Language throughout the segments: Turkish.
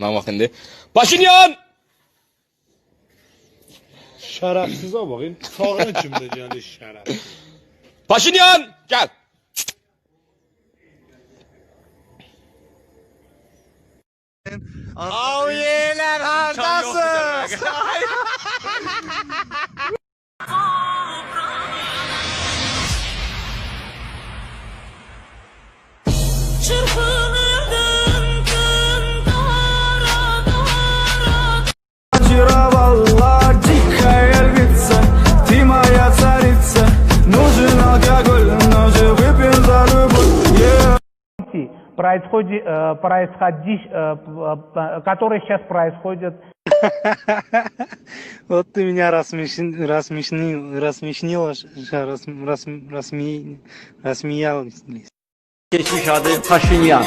Lan bak şimdi. Paşinyan! Şərəfsizə baxın. Sağını kimdir yəni şərəf. Paşinyan! Gel. Avyeler hardasın? происходит, э, происходи, э, п- п- который сейчас происходит Вот ты меня рассмешил, рассмешнил, рассмешнила, ш- рас, рас, рассме- рассмеялась. Geçmiş adı Paşinyan.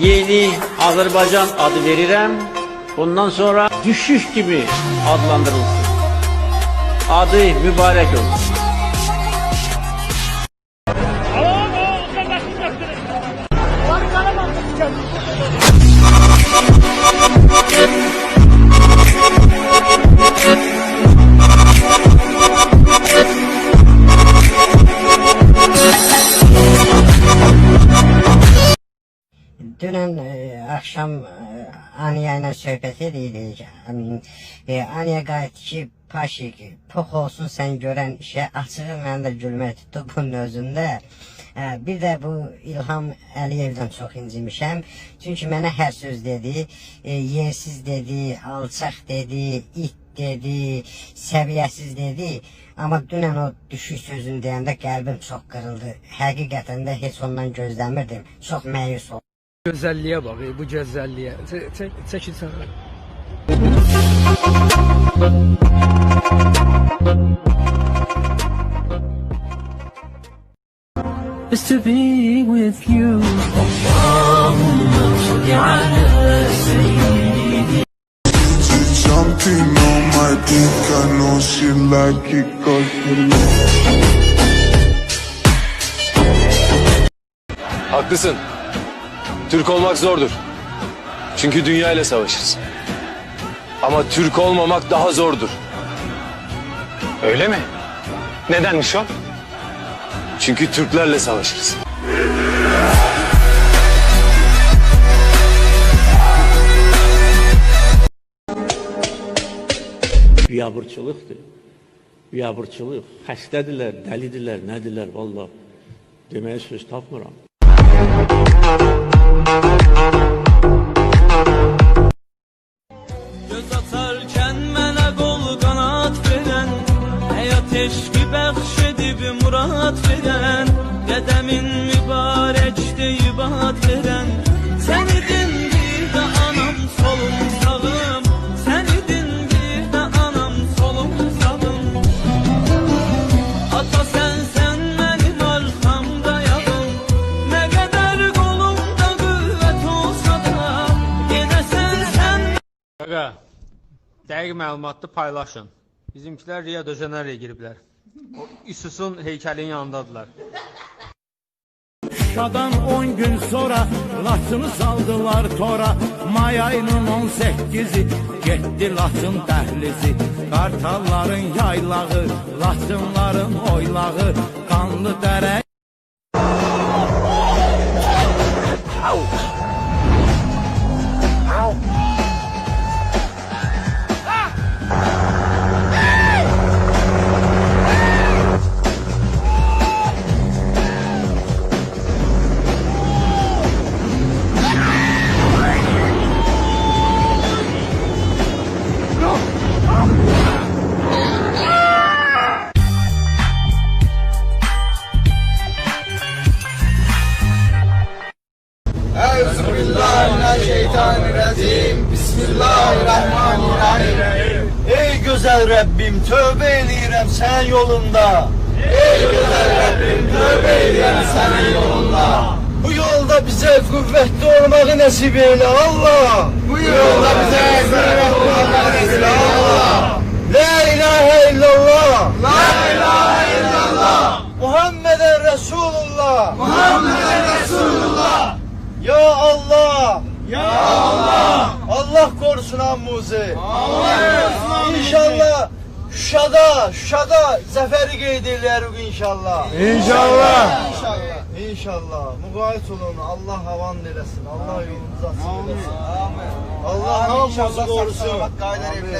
Yeni Azerbaycan adı verirəm. Bundan sonra düşüş gibi adlandırılsın. Adı mübarek olsun. Axşam e, Aniya ilə söhbət edirdik. Əmin, E, Aniya qayıtdı ki, Paşik, pox olsun sən görən işə açığı məndə də gülmək tutdu bunun özündə. E, bir də bu İlham Əliyevdən çox incimişəm. Çünki mənə hər söz dedi, yersiz dedi, alçaq dedi, it dedi, səviyyəsiz dedi. Amma dünən o düşük sözünü deyəndə qəlbim çox qırıldı. Həqiqətən də heç ondan gözləmirdim. Çox məyus oldum. Gözəlliyə bax, ey, bu. Çək, çək, çəkil sən. Is to be with you Something on my dick, I know she like it cause she Haklısın. Türk olmak zordur. Çünkü dünya ile savaşırız. Ama Türk olmamak daha zordur. Öyle mi? Nedenmiş o? Çünkü Türklerle savaşırız. Biabırçılıqdır. Biabırçılıq. Xəstədirlər, dəlidirlər, nədirlər valla. Deməyə söz tapmıram. Göz atarken mənə qol qanat verən Həyat eşqi bəxş edib murad verən Qədəmin mübarək deyib ad verən dəqiq məlumatı paylaşın. Bizimkilər Rio de Janeiro'ya giriblər. O İsusun heykəlinin yanındadılar. Şadan 10 gün sonra Laçını saldılar tora May ayının 18'i Getdi Laçın dəhlizi Qartalların yaylağı Laçınların oylağı Qanlı dərə tövbe edirəm sənin yolunda. Ey güzel Rabbim tövbe edirəm sənin yolunda. Bu yolda bize kuvvetli olmağı nasip eyle Allah. Bu yolda bize kuvvetli olmağı nasip eyle Allah. La ilahe illallah. La ilahe illallah. Muhammeden Resulullah. Muhammeden Resulullah. Ya Allah. Ya Allah. Allah korusun hamımızı. İnşallah Şuşada, Şuşada zəfəri qeyd edərik inşallah. İnşallah. İnşallah. İnşallah. Müqayət olun. Allah havan eləsin. Allah yolunuzu açıq eləsin. Allah hamımızı qorusun.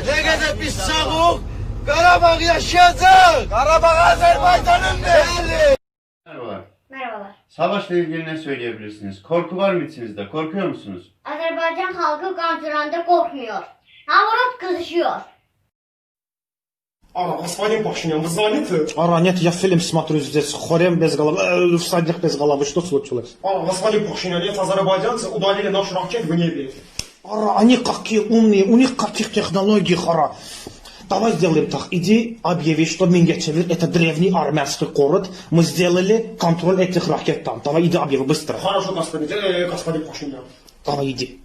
Ne kadar biz sağıq, Qarabağ yaşayacaq. Qarabağ Azərbaycanındır. Merhabalar. Merhabalar. Savaşla ilgili ne söyleyebilirsiniz? Korku var mı içinizde? Korkuyor musunuz? Azerbaycan halkı kançıranda korkmuyor. Hamurat kızışıyor. А, господин Пашинян, вы заняты? Ара, нет, я фильм смотрю здесь, хорем без головы, э, всадник без головы, что случилось? А, господин Пашинян, нет, азербайджанцы удалили наш ракет в небе. Ара, они какие умные, у них каких технологий, Ара. Давай сделаем так, иди объяви, что Мингечевир это древний армянский город, мы сделали контроль этих ракет там. Давай иди объяви быстро. Хорошо, господин, э, господин Пашинян. Давай иди.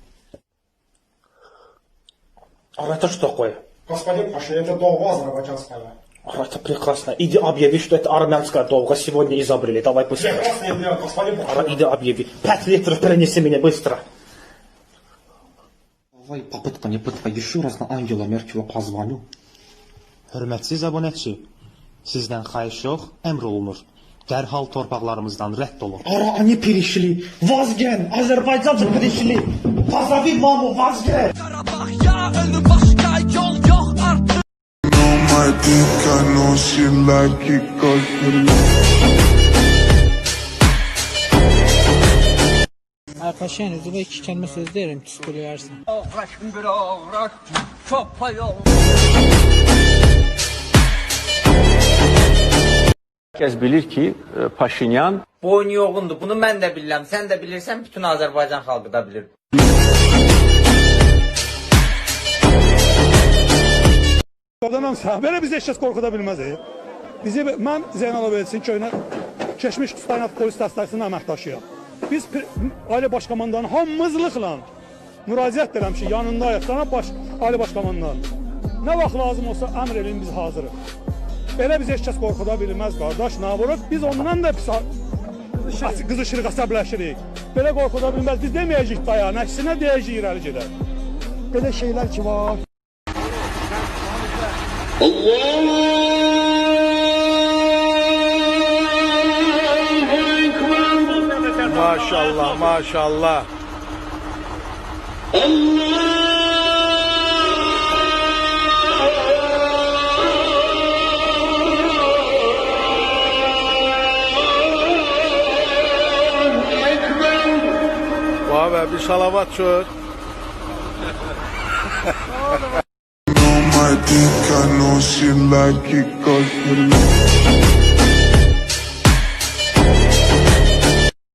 Ара, это что такое? Господин Пашинян, это долго азербайджанская. Ара, это прекрасно. Иди объяви, что это армянская долга сегодня изобрели. Давай быстро. Прекрасно, нет, господин Ара, Пашинян. иди объяви. Пять литров перенеси меня быстро. Давай попытка, не пытка. Еще раз на Ангела Меркеля позвоню. Hörmətsiz abunəçi, sizdən xahiş yox, əmr olunur. Dərhal torpaqlarımızdan rədd olun. Ara, они перешли. Vazgen, Azərbaycanca перешли. Pazavi mamo, vazgen. know my dick, I know she like it cause Paşen, üzüme iki kelime söz derim, psikolojisi. Herkes bilir ki e, Paşinyan Boynu yoğundur. Bunu mən də bilirəm. Sən də bilirsən, bütün Azərbaycan xalqı da bilir. Adamım sağ. Belə bizi heç kəs qorxuda bilməz. Bizi mən Zeynalov Elçin köynə keçmiş Tayinat polis dəstəsinin əməkdaşıyam. Biz ali baş komandanın hamımızlıqla müraciət edirəm ki, yanındayıq. Cənab baş ali baş komandan. Nə vaxt lazım olsa əmr eləyin biz hazırıq. Belə bizi heç kəs qorxuda bilməz qardaş. Nə vurur? Biz ondan da pis qızışırıq, əsəbləşirik. Belə qorxuda bilməz. Biz deməyəcəyik dayan, əksinə deyəcəyik irəli gedək. Belə şeylər ki var. Maşallah, maşallah. Vay be bir salavat çök. she like it cause